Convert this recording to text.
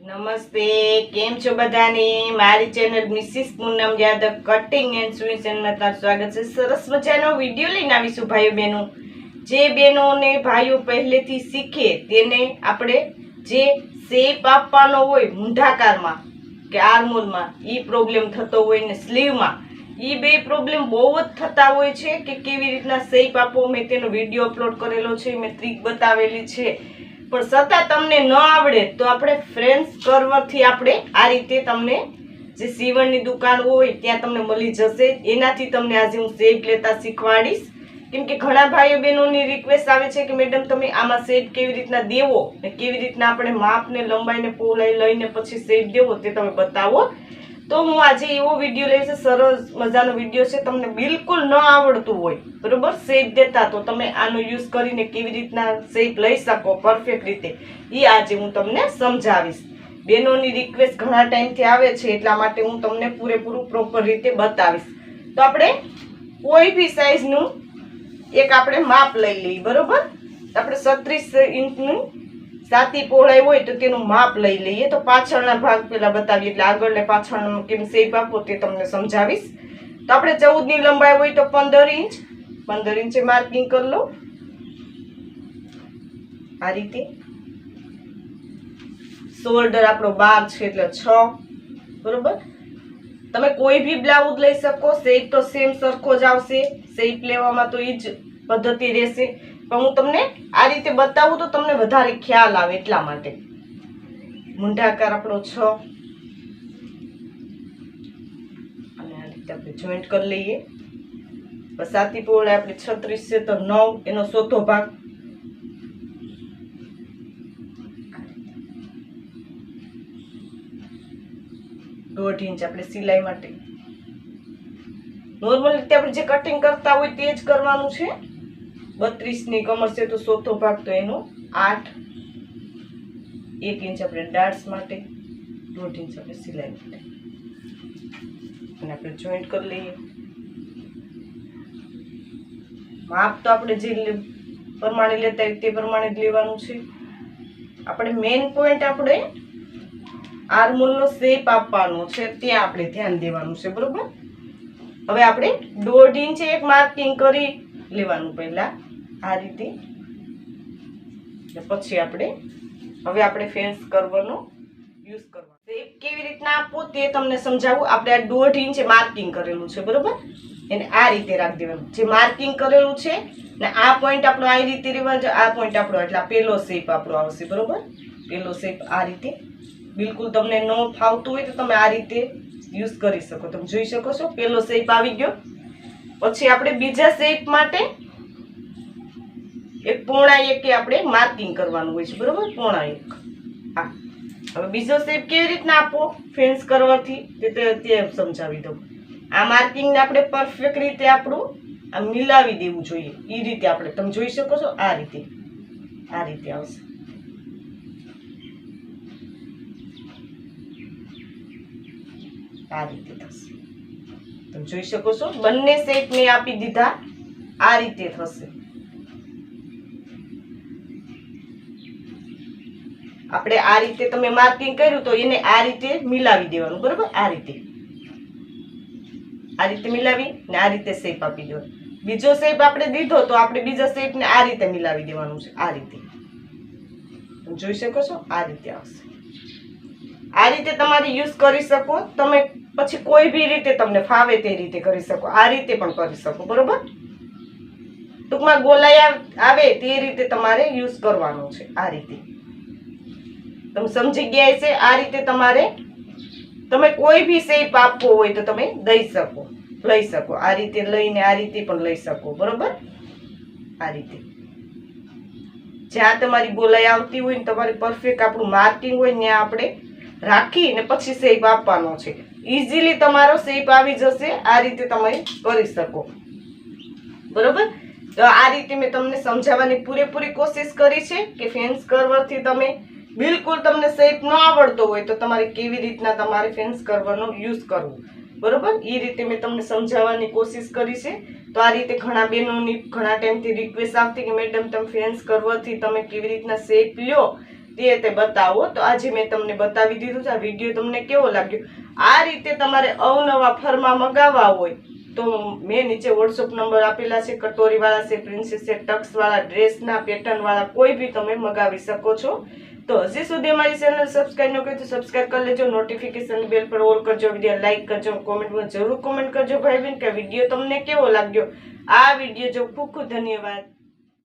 નમસ્તે, કેમ છો બધાને? મારી channel Mrs Poonam Yadav cutting and સ્વિચનમાં તારું સ્વાગત છે. સરસ મજાનો વીડિયો લઈને આવીશું ભાઈઓ બહેનો. જે બહેનોને ભાઈઓ પહેલેથી શીખે તેને આપણે જે શેપ આપવાનો હોય, મૂંઢાકારમાં કે આર્મોલમાં એ પ્રોબ્લેમ થતો હોય ને સ્લીવમાં એ બે પ્રોબ્લેમ બહુ જ થતા હોય છે કે કેવી રીતના શેપ આપો. મેં તેનો વીડિયો અપલોડ કરેલો છે, મેં ટ્રીક બતાવેલી છે. પણ છતાં તમને ન આવડે તો આપણે ફ્રેન્ડ્સ કરવાથી આપણે આ રીતે તમને જે સીવણની દુકાન હોય ત્યાં તમને મળી જશે. એનાથી તમને આજે હું શેપ લેતા શીખવાડીશ. કેમ કે ઘણા ભાઈઓ બહેનોની રિક્વેસ્ટ આવે છે કે મેડમ તમે આમાં શેપ કેવી રીતના દેવો ને કેવી રીતના આપણે માપને, લંબાઈને પોલાઈ લઈને પછી શેપ દેવો તે તમે બતાવો. તો હું આજે એવો વીડિયો લઈશ સરસ મજાનો વીડિયો છે, તમને બિલકુલ ન આવડતું હોય. બરોબર? શેપ દેતા તો તમે આનો યુઝ કરીને કેવી રીતના શેપ લઈ શકો પરફેક્ટ રીતે. એ આજે હું તમને સમજાવીશ. બહેનોની રિક્વેસ્ટ ઘણા ટાઈમથી આવે છે, એટલા માટે હું તમને પૂરેપૂરું પ્રોપર રીતે બતાવીશ. તો આપણે કોઈ બી સાઈઝનું એક આપણે માપ લઈ લઈએ, બરોબર? આપણે છત્રીસ ઇંચનું સાતી પહોળાઈ હોય તો તેનું માપ લઈ લઈએ. તો પાછળના ભાગ પેલા બતાવીએ એટલે આગળ ને પાછળનો કેમ શેપ આપો તે તમને સમજાવીશ. તો આપણે ચૌદની લંબાઈ હોય તો પંદર ઇંચ. પંદર ઇંચે માર્કિંગ કરી લો. આ રીતે. શોલ્ડર આપણો બાર છે એટલે છ. બરોબર? તમે કોઈ બી બ્લાઉઝ લઈ શકો. શેપ તો સેમ સરખો જ આવશે. શેપ લેવામાં તો એ જ પદ્ધતિ રહેશે. પણ હું તમને આ રીતે બતાવું તો તમને વધારે ખ્યાલ આવે એટલા માટે. મૂંઢાકાર આપણો છ. અને આ રીતે આપણે જોઈન્ટ કરી લઈએ. સાતી પહોળાઈ આપણે છત્રીસ છે તો નવ, એનો ચોથો ભાગ. દોઢ ઇંચ આપણે સિલાઈ માટે. નોર્મલ રીતે આપણે જે કટિંગ કરતા હોય તે જ કરવાનું છે. બત્રીસની કમર છે તો ચોથો ભાગ તો એનો આઠ. એક ઇંચ આપણે ડાર્સ માટે, દોઢ ઇંચ આપણે સિલાઈ માટે. અને આપણે જોઈન્ટ કરી લઈએ. માપ તો આપણે જે પ્રમાણે લેતા હોય તે પ્રમાણે જ લેવાનું છે. આપણે મેઇન પોઈન્ટ આપણે આર્મોલનો શેપ આપવાનો છે, ત્યાં આપણે ધ્યાન દેવાનું છે, બરોબર? હવે આપણે દોઢ ઇંચ એક માર્કિંગ કરી લેવાનું પહેલા. આ રીતે. પછી આપણે, હવે આપણે ફેન્સ કરવાનો યુઝ કરવાનો. શેપ કેવી રીતના આપવો તે તમને સમજાવું. આપણે આ દોઢ ઇંચ માર્કિંગ કરેલું છે, બરોબર? એને આ રીતે રાખી દેવાનું. જે માર્કિંગ કરેલું છે, ને આ પોઈન્ટ આપણો આ રીતે રહેવાનો આ પોઈન્ટ આપણો, એટલે પેલો શેપ આપણો આવશે, બરોબર? પેલો શેપ આ રીતે. બિલકુલ તમને ન ફાવતું હોય તો તમે આ રીતે યુઝ કરી શકો. તમે જોઈ શકો છો, પેલો શેપ આવી ગયો. પછી આપણે બીજા શેપ માટે એક પોણા એકે આપણે માર્કિંગ કરવાનું હોય છે, બરોબર? પોણા એક હા. હવે બીજો શેપ કેવી રીતના આપો ફેન્સ કરવાથી. તે તે સમજાવી દઉં. આ માર્કિંગને આપણે પરફેક્ટ રીતે આપણું આ મિલાવી દેવું જોઈએ. એ રીતે આપણે. તમે જોઈ શકો છો? આ રીતે. આ રીતે આવશે. આ રીતે થશે. તમે જોઈ શકો છો? બંને મેં આપી દીધા. આ રીતે થશે. આપણે આ રીતે તમે માર્કિંગ કર્યું તો એને આ રીતે મિલાવી દેવાનું, બરોબર? આ રીતે. આ રીતે મિલાવી ને આ રીતે શેપ આપી દેવાનો. બીજો શેપ આપણે દીધો તો આપણે બીજા શેપને આ રીતે મિલાવી દેવાનું છે, આ રીતે. જોઈ શકો છો, આ રીતે આવશે. આ રીતે તમારે યુઝ કરી શકો, તમે પછી કોઈ બી રીતે તમને ફાવે તે રીતે કરી શકો, આ રીતે પણ કરી શકો, બરોબર? ટૂંકમાં ગોલાઈ આવે તે રીતે તમારે યુઝ કરવાનું છે, આ રીતે. તમે સમજી ગયા છે આ રીતે તમારે, તમે કોઈ બી શેપ આપવો હોય તો તમે દઈ શકો, લઈ શકો. આ રીતે લઈને આ રીતે પણ લઈ શકો, બરોબર? આ રીતે. જ્યાં તમારી ગોલાઈ આવતી હોય ને તમારે પરફેક્ટ આપણું માર્કિંગ હોય ત્યાં આપણે રાખી ને પછી શેપ આપવાનો છે. ઇઝીલી તમારો શેપ આવી જશે, આ રીતે તમે કરી શકો. બરોબર? તો આ રીતે મેં તમને સમજાવવાની પૂરેપૂરી કોશિશ કરી છે કે ફેન્સ કરવાથી તમે બિલકુલ તમને શેપ ન આવડતો હોય તો તમારે કેવી રીતના તમારે ફેન્સ કરવાનો યુઝ કરવો. બરોબર? એ રીતે મેં તમને સમજાવવાની કોશિશ કરી છે. તો આ રીતે ઘણા બહેનોની ઘણા ટાઈમથી રિક્વેસ્ટ આવતી કે મેડમ, તમે ફેન્સ કરવાથી તમે કેવી રીતના શેપ લ્યો તે તે બતાવો. તો આજે મેં તમને બતાવી દીધું છે. આ વીડિયો તમને કેવો લાગ્યો? આ રીતે તમારે અવનવા ફરમાં મગાવવા હોય તો મેં નીચે વોટ્સઅપ નંબર આપેલા છે. કટોરીવાળા છે પ્રિન્સેસ છે ટક્સવાળા ડ્રેસના પેટર્નવાળા કોઈ બી તમે મગાવી શકો છો. તો હજી સુધી અમારી ચેનલ સબસ્ક્રાઈબ ન કરી તો સબસ્ક્રાઈબ કરી લેજો નોટિફિકેશન બેલ પર ઓલ કરજો વીડિયો લાઈક કરજો કોમેન્ટમાં જરૂર કોમેન્ટ કરજો ભાઈ બહેન કે વીડિયો તમને કેવો લાગ્યો? આ વીડિયો જો ખૂબ ખૂબ ધન્યવાદ.